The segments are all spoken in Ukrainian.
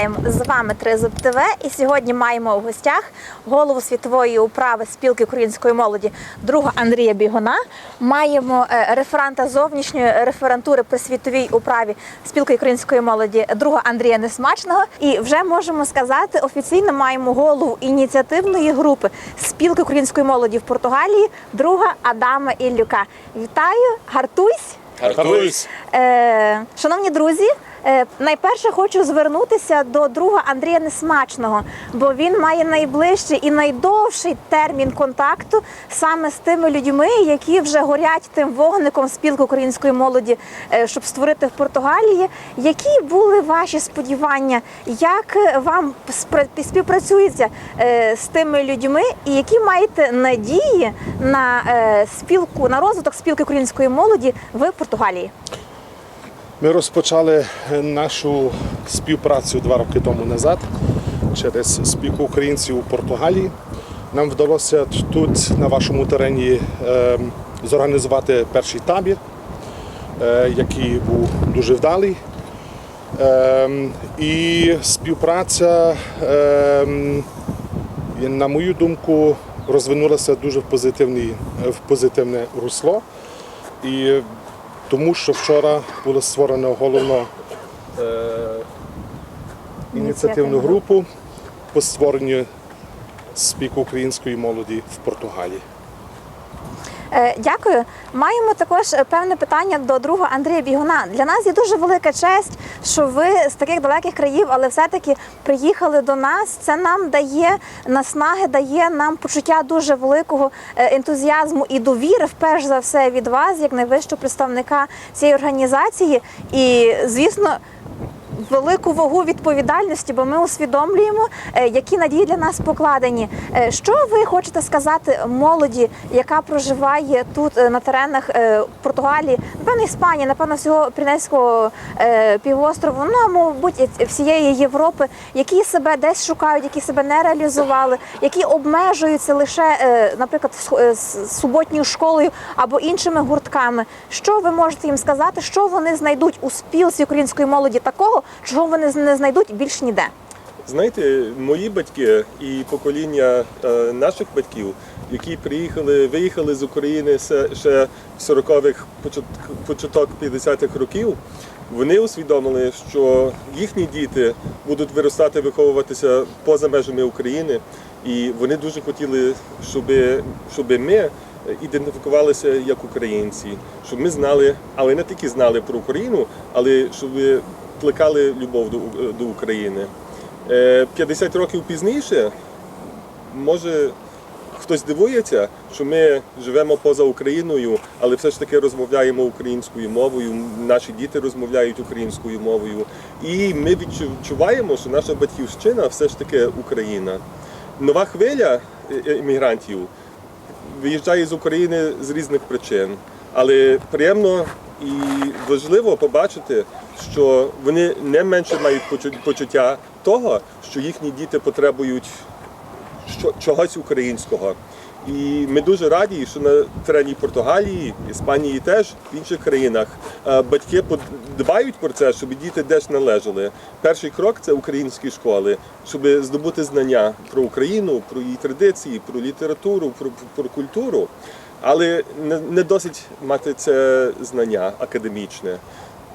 Вітаємо з вами Тризуб ТВ. І сьогодні маємо у гостях голову світової управи спілки української молоді, друга Андрія Бігуна. Маємо е, реферанта зовнішньої реферантури при світовій управі спілки української молоді, друга Андрія Несмачного. І вже можемо сказати, офіційно маємо голову ініціативної групи спілки української молоді в Португалії, друга Адама Іллюка. Вітаю, гартуйсь! Гартуйсь! Е, шановні друзі, найперше хочу звернутися до друга Андрія Несмачного, бо він має найближчий і найдовший термін контакту саме з тими людьми, які вже горять тим вогником спілки української молоді, е, щоб створити в Португалії. Які були ваші сподівання? Як е, вам співпрацюється е, з тими людьми, і які маєте надії на е, спілку на розвиток спілки української молоді в Португалії? Ми розпочали е, нашу співпрацю два роки тому назад через спілку українців у Португалії. Нам вдалося тут, на вашому терені, е, зорганізувати перший табір, е, який був дуже вдалий. Е, І співпраця, е, на мою думку, розвинулася дуже в позитивне русло. І тому що вчора було створено головну е, ініціативну групу по створенню спіку української молоді в Португалії. Е, Дякую. Маємо також е, певне питання до друга Андрія Бігуна. Для нас є дуже велика честь, що ви з таких далеких країв, але все-таки приїхали до нас. Це нам дає наснаги, дає нам почуття дуже великого е, ентузіазму і довіри, вперше за все від вас, як найвищого представника цієї організації. І звісно. Велику вагу відповідальності, бо ми усвідомлюємо, е, які надії для нас покладені. Е, Що ви хочете сказати молоді, яка проживає тут е, на теренах Португалії, напевно, Іспанії, напевно, всього Піренейського півострову, ну мабуть всієї Європи, які себе десь шукають, які себе не реалізували, які обмежуються лише, наприклад, суботньою школою або іншими гуртками. Що ви можете їм сказати, що вони знайдуть у спілці української молоді такого, чого вони не знайдуть більш ніде? Знаєте, мої батьки і покоління е, наших батьків, які приїхали, виїхали з України ще, в 40-х, початок 50-х років, вони усвідомили, що їхні діти будуть виростати, виховуватися поза межами України, і вони дуже хотіли, щоб, щоб ми ідентифікувалися як українці, щоб ми знали, але не тільки знали про Україну, але щоб плекали любов до, України. Е, 50 років пізніше, може хтось дивується, що ми живемо поза Україною, але все ж таки розмовляємо українською мовою. Наші діти розмовляють українською мовою. І ми відчуваємо, що наша батьківщина все ж таки Україна. Нова хвиля е, емігрантів виїжджає з України з різних причин. Але приємно і важливо побачити, що вони не менше мають почу- почуття того, що їхні діти потребують чогось українського. І ми дуже раді, що на терені Португалії, Іспанії теж в інших країнах е, батьки под- дбають про це, щоб діти десь належали. Перший крок це українські школи, щоб здобути знання про Україну, про її традиції, про літературу, про, про культуру. Але не, не досить мати це знання академічне.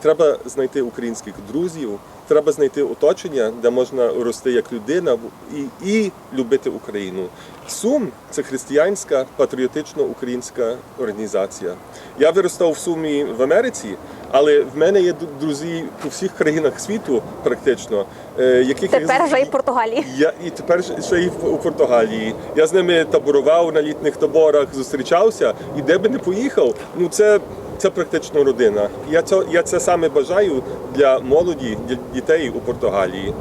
Треба знайти українських друзів, треба знайти оточення, де можна рости як людина і, і любити Україну. Сум це християнська патріотично українська організація. Я виростав в Сумі в Америці, але в мене є друзі по всіх країнах світу, практично, е, яких Тепер з- вже і в Португалії. я і тепер ще й в- Португалії. Я з ними таборував на літніх таборах, зустрічався, і де би не поїхав, ну це, це практично родина. Я це, я це саме бажаю для молоді, для дітей у Португалії.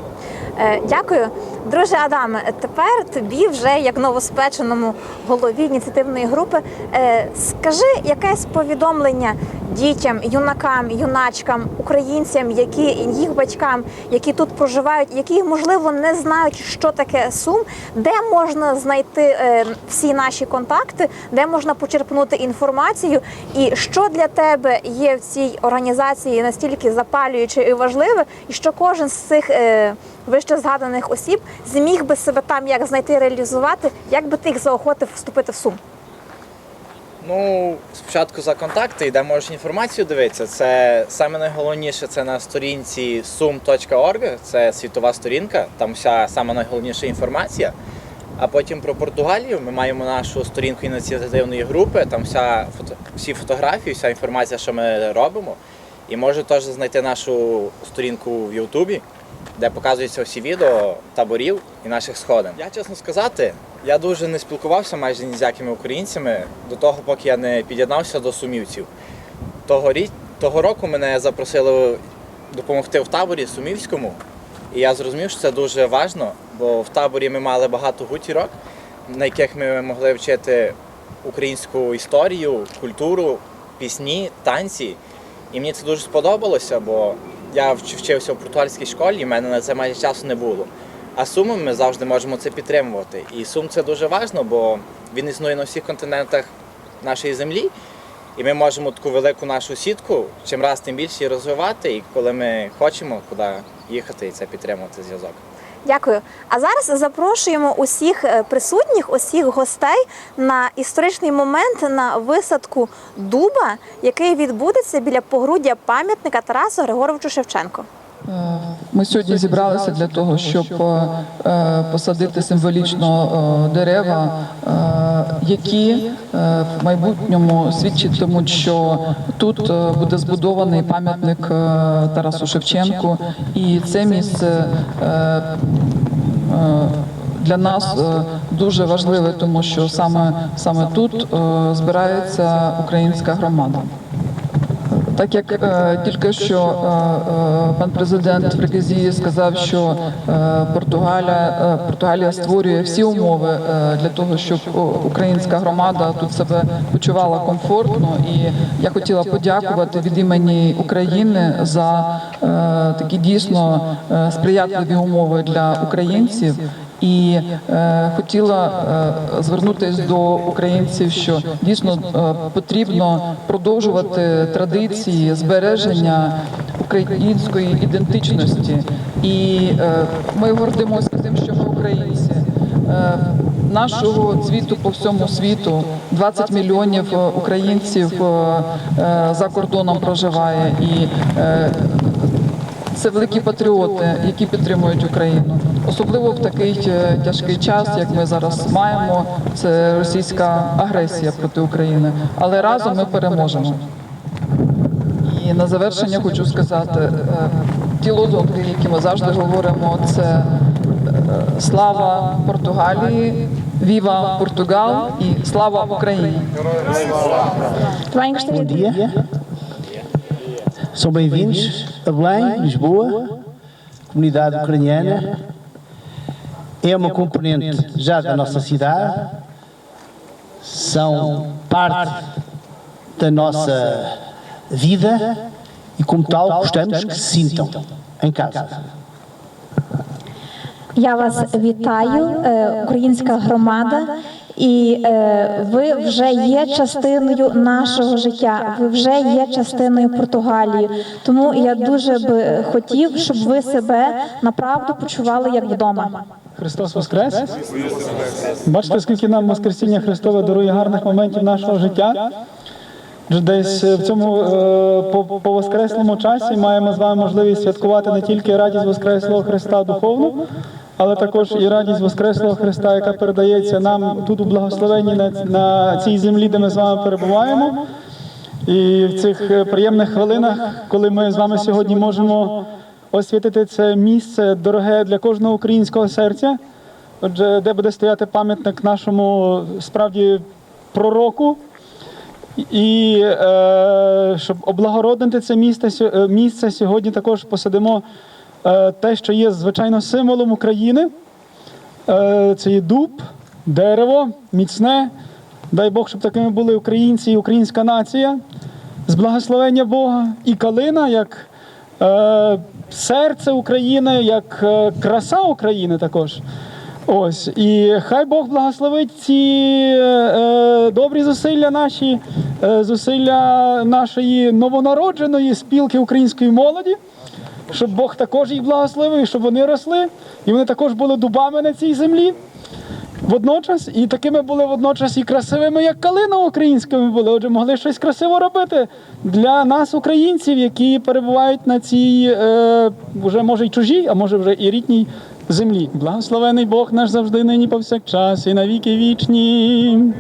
Е, Дякую, друже Адаме. Тепер тобі, вже як новоспеченому голові ініціативної групи, е, скажи якесь повідомлення дітям, юнакам, юначкам, українцям, які їх батькам, які тут проживають, які можливо не знають, що таке сум, де можна знайти е, всі наші контакти, де можна почерпнути інформацію, і що для тебе є в цій організації настільки запалююче і важливе, і що кожен з цих е, вище згаданих осіб зміг би себе там як знайти, реалізувати, як би ти їх заохотив вступити в сум. Ну, спочатку за контакти, де можеш інформацію дивитися. Це саме найголовніше це на сторінці sum.org, це світова сторінка, там вся саме найголовніша інформація. А потім про Португалію ми маємо нашу сторінку ініціативної групи, там вся фото, всі фотографії, вся інформація, що ми робимо. І може теж знайти нашу сторінку в Ютубі, де показуються всі відео таборів і наших сходин. Я чесно сказати, я дуже не спілкувався майже ні з якими українцями до того, поки я не під'єднався до сумівців. Того, рі... того року мене запросили допомогти в таборі сумівському, і я зрозумів, що це дуже важливо, бо в таборі ми мали багато гутірок, на яких ми могли вчити українську історію, культуру, пісні, танці. І мені це дуже сподобалося, бо я вчився в португальській школі, і в мене на це майже часу не було. А суми ми завжди можемо це підтримувати. І сум це дуже важливо, бо він існує на всіх континентах нашої землі. І ми можемо таку велику нашу сітку чим раз тим більше розвивати, і коли ми хочемо куди їхати і це підтримувати зв'язок. Дякую. А зараз запрошуємо усіх е, присутніх, усіх гостей на історичний момент на висадку дуба, який відбудеться біля погруддя пам'ятника Тарасу Григоровичу Шевченко. Ми сьогодні зібралися для того, щоб е, е, посадити символічно е, дерева, які в майбутньому свідчитимуть, що тут буде збудований пам'ятник Тарасу Шевченку, і це місце. Для нас дуже важливе, тому що саме саме тут збирається українська громада. Так як е, тільки що е, е, пан президент Фрикезії сказав, що Португалія, Португалія створює всі умови для того, щоб українська громада тут себе почувала комфортно, і я хотіла подякувати від імені України за такі дійсно сприятливі умови для українців. І е, хотіла е, звернутися до українців, що дійсно е, потрібно продовжувати традиції збереження української ідентичності. І е, ми гордимося тим, що ми українці. Е, Нашого цвіту по всьому світу 20 мільйонів е, українців е, е, за кордоном проживає і це великі патріоти, які підтримують Україну, особливо в такий е, тяжкий час, як ми зараз маємо. Це російська агресія проти України. Але разом ми переможемо. І на завершення хочу сказати, е, ті лозунги, які ми завжди говоримо, це е, слава Португалії, віва Португал і слава Україні. Bom dia. São bem-vindos a Belém, Lisboa, comunidade ucraniana. É uma componente já da nossa cidade, são parte da nossa vida e, como tal, gostamos que se sintam em casa. Я вас вітаю, е, українська громада, І е, ви вже є частиною нашого життя. Ви вже є частиною Португалії. Тому я дуже би хотів, щоб ви себе направду почували як вдома. Христос Воскрес! Бачите, скільки нам Воскресіння Христове дарує гарних моментів нашого життя. Десь в цьому е, по, по воскреслому часі маємо з вами можливість святкувати не тільки радість Воскреслого Христа духовну, але також і радість Воскреслого Христа, яка передається нам тут у благословенні на, на цій землі, де ми з вами перебуваємо. І в цих е, приємних хвилинах, коли ми з вами сьогодні можемо освятити це місце дороге для кожного українського серця, отже, де буде стояти пам'ятник нашому справді пророку. І е, щоб облагороднити це місце, е, місце сьогодні також посадимо те, що є звичайно символом України. Е, це є дуб, дерево, міцне. Дай Бог, щоб такими були українці і українська нація. з благословення Бога, і калина як е, серце України, як е, краса України також. Ось і хай Бог благословить ці е, добрі зусилля наші, е, зусилля нашої новонародженої спілки української молоді, щоб Бог також їх благословив, щоб вони росли, і вони також були дубами на цій землі. Водночас, і такими були водночас і красивими, як калина українськими були. Отже, могли щось красиво робити для нас, українців, які перебувають на цій е, вже може й чужій, а може вже і рідній землі. Благословений Бог наш завжди нині повсякчас і навіки вічні.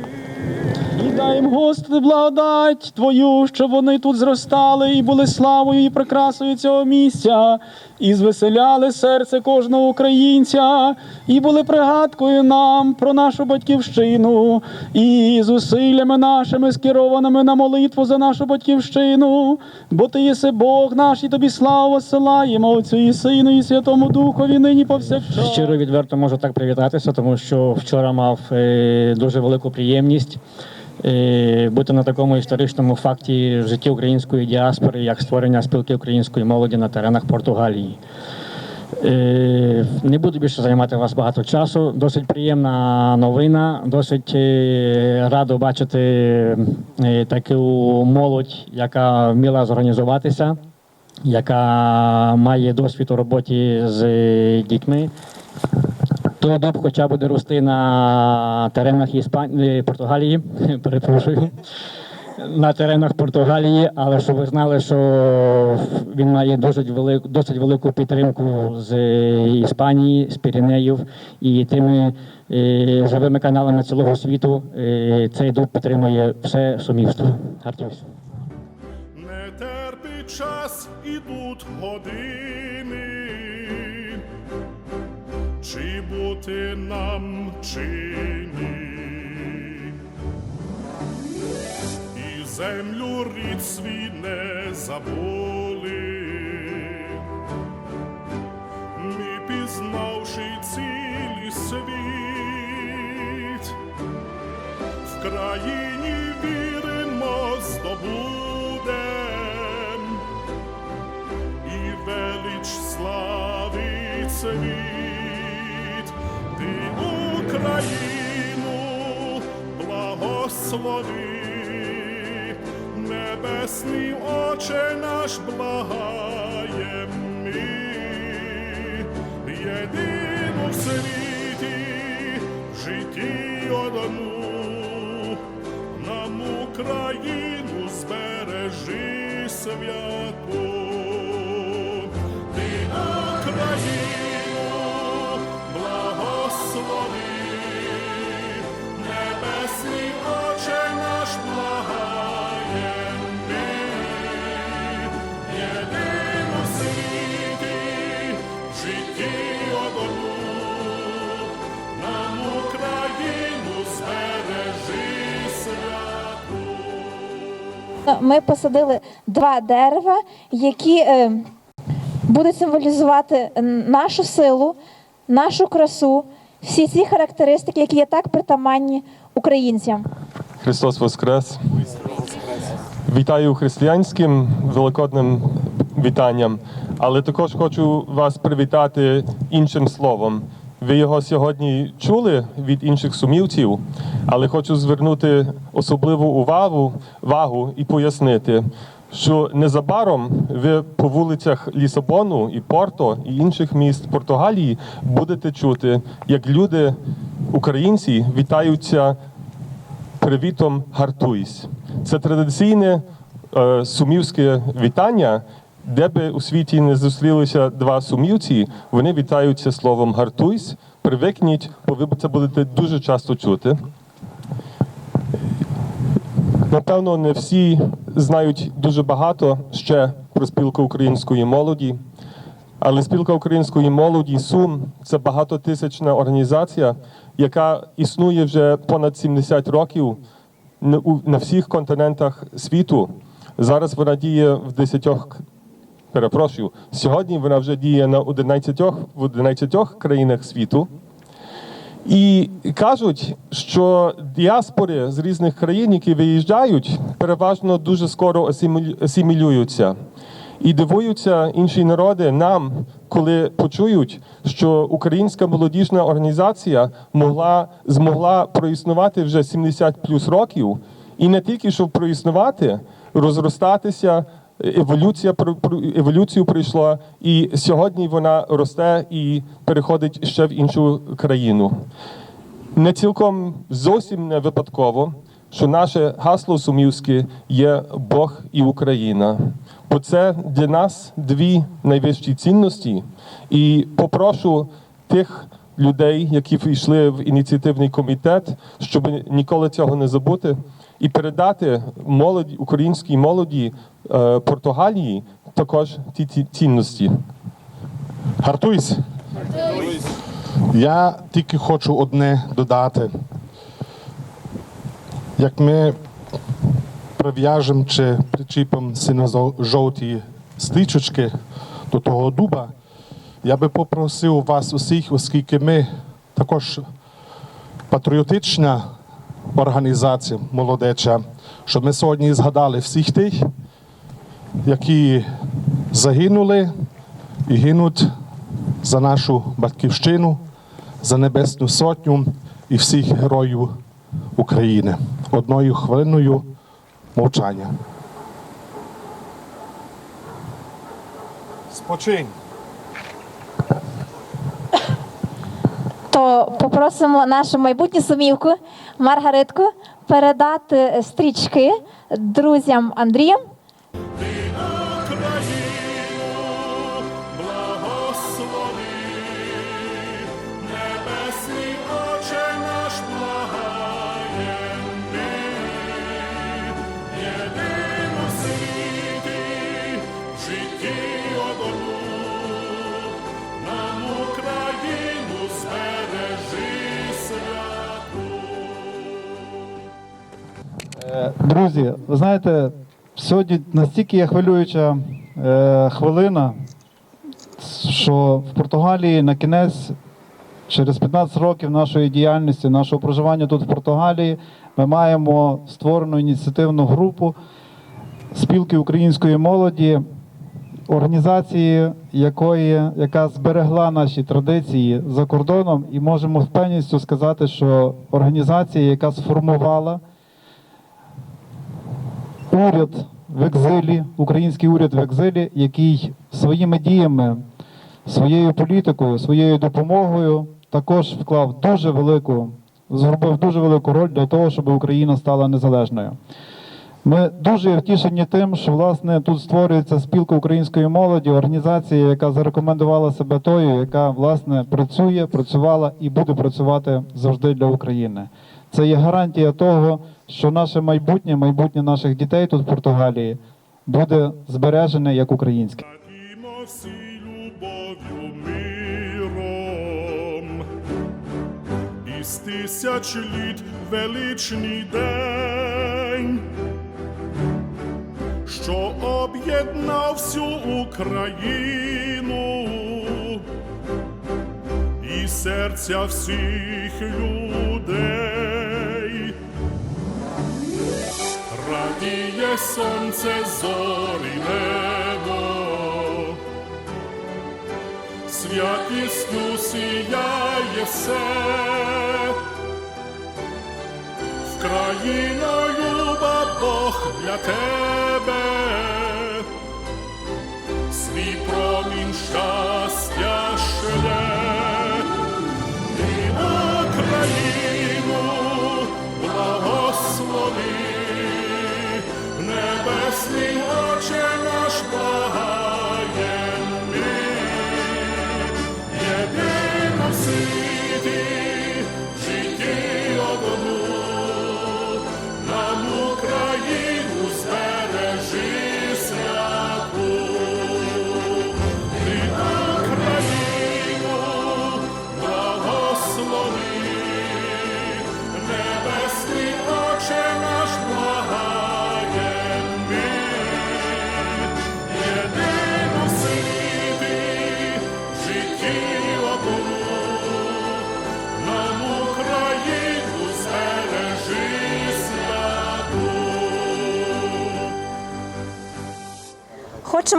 Дай їм, Господи, благодать Твою, щоб вони тут зростали і були славою і прикрасою цього місця, і звеселяли серце кожного українця, і були пригадкою нам про нашу батьківщину, і зусиллями нашими скерованими на молитву за нашу батьківщину, бо ти єси Бог наш, і тобі славу посилаємо Отцю і Сину, і Святому Духові нині повсякчас. Щиро відверто можу так привітатися, тому що вчора мав е, дуже велику приємність бути на такому історичному факті в житті української діаспори, як створення спілки української молоді на теренах Португалії. Е, Не буду більше займати вас багато часу. Досить приємна новина. Досить е, радо бачити е, таку молодь, яка вміла зорганізуватися, яка має досвід у роботі з дітьми. Той дуб хоча буде рости на теренах Іспанії, Португалії, перепрошую, на теренах Португалії, але щоб ви знали, що він має досить велику, досить велику підтримку з Іспанії, з Піренеїв і тими е, живими каналами цілого світу. Е, цей дуб підтримує все сумівство. Гартівсь. Не терпить час, ідуть години, чи бути нам чи ні. І землю рід свій не забули, ми пізнавши цілий світ, в країні віримо, здобудем. І велич славить світ, ти Україну благослови, небесний Отче наш благає ми, єдину в світі, в житті одну, нам Україну збережи святу. Ми посадили два дерева, які е, будуть символізувати нашу силу, нашу красу, всі ці характеристики, які є так притаманні українцям. Христос Воскрес! Вітаю християнським великодним вітанням, але також хочу вас привітати іншим словом. Ви його сьогодні чули від інших сумівців, але хочу звернути особливу увагу, увагу і пояснити, що незабаром ви по вулицях Лісабону і Порто і інших міст Португалії будете чути, як люди, українці, вітаються привітом гартуйсь. Це традиційне е, сумівське вітання, де би у світі не зустрілися два сумівці, вони вітаються словом гартуйсь. Привикніть, бо ви це будете дуже часто чути. Напевно, не всі знають дуже багато ще про спілку української молоді. Але спілка української молоді Сум це багатотисячна організація, яка існує вже понад 70 років на- всіх континентах світу. Зараз вона діє в 10, перепрошую, сьогодні вона вже діє на 11, в 11 країнах світу. І кажуть, що діаспори з різних країн, які виїжджають, переважно дуже скоро асимілюються. І дивуються інші народи нам, коли почують, що українська молодіжна організація могла, змогла проіснувати вже 70 плюс років, і не тільки щоб проіснувати, розростатися, еволюція еволюцію прийшла, і сьогодні вона росте і переходить ще в іншу країну. Не цілком зовсім не випадково, що наше гасло сумівське є Бог і Україна. Бо це для нас дві найвищі цінності. І попрошу тих людей, які війшли в ініціативний комітет, щоб ніколи цього не забути, і передати молоді, українській молоді е, Португалії також ті ці цінності. Гартуйсь. Я тільки хочу одне додати. Як ми прив'яжемо чи причіпимо синьо-жовті стрічечки до того дуба, я би попросив вас усіх, оскільки ми також патріотична організація молодеча, щоб ми сьогодні згадали всіх тих, які загинули і гинуть за нашу батьківщину, за Небесну Сотню і всіх героїв України. Одною хвилиною мовчання. Спочинь. То попросимо нашу майбутню сумівку Маргаритку передати стрічки друзям Андріям. Друзі, ви знаєте, сьогодні настільки є хвилююча е, хвилина, що в Португалії на кінець, через 15 років нашої діяльності, нашого проживання тут в Португалії, ми маємо створену ініціативну групу спілки української молоді, організації, якої, яка зберегла наші традиції за кордоном, і можемо з певністю сказати, що організація, яка сформувала уряд в екзилі, український уряд в екзилі, який своїми діями, своєю політикою, своєю допомогою також вклав дуже велику, зробив дуже велику роль для того, щоб Україна стала незалежною. Ми дуже втішені тим, що власне тут створюється спілка української молоді, організація, яка зарекомендувала себе тою, яка власне працює, працювала і буде працювати завжди для України. Це є гарантія того, що наше майбутнє, майбутнє наших дітей тут в Португалії буде збережене як українське. Із тисяч літ величний день, що об'єднав всю Україну і серця всіх людей. Радіє сонце зорі небо, святістю сіяє все, Вкраїно люба Бог для тебе, свій промінь щастя шле.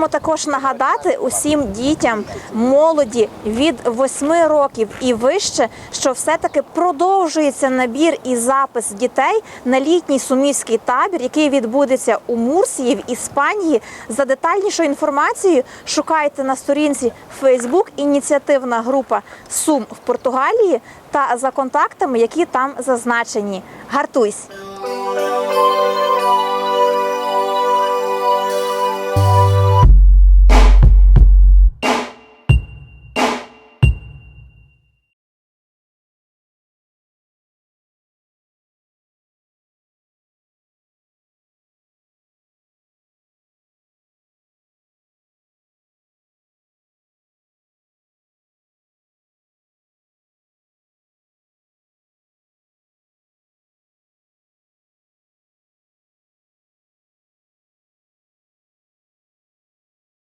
Хочемо також нагадати усім дітям, молоді від 8 років і вище, що все-таки продовжується набір і запис дітей на літній сумівський табір, який відбудеться у Мурсії в Іспанії. За детальнішою інформацією шукайте на сторінці Facebook ініціативна група Сум в Португалії та за контактами, які там зазначені. Гартуйсь!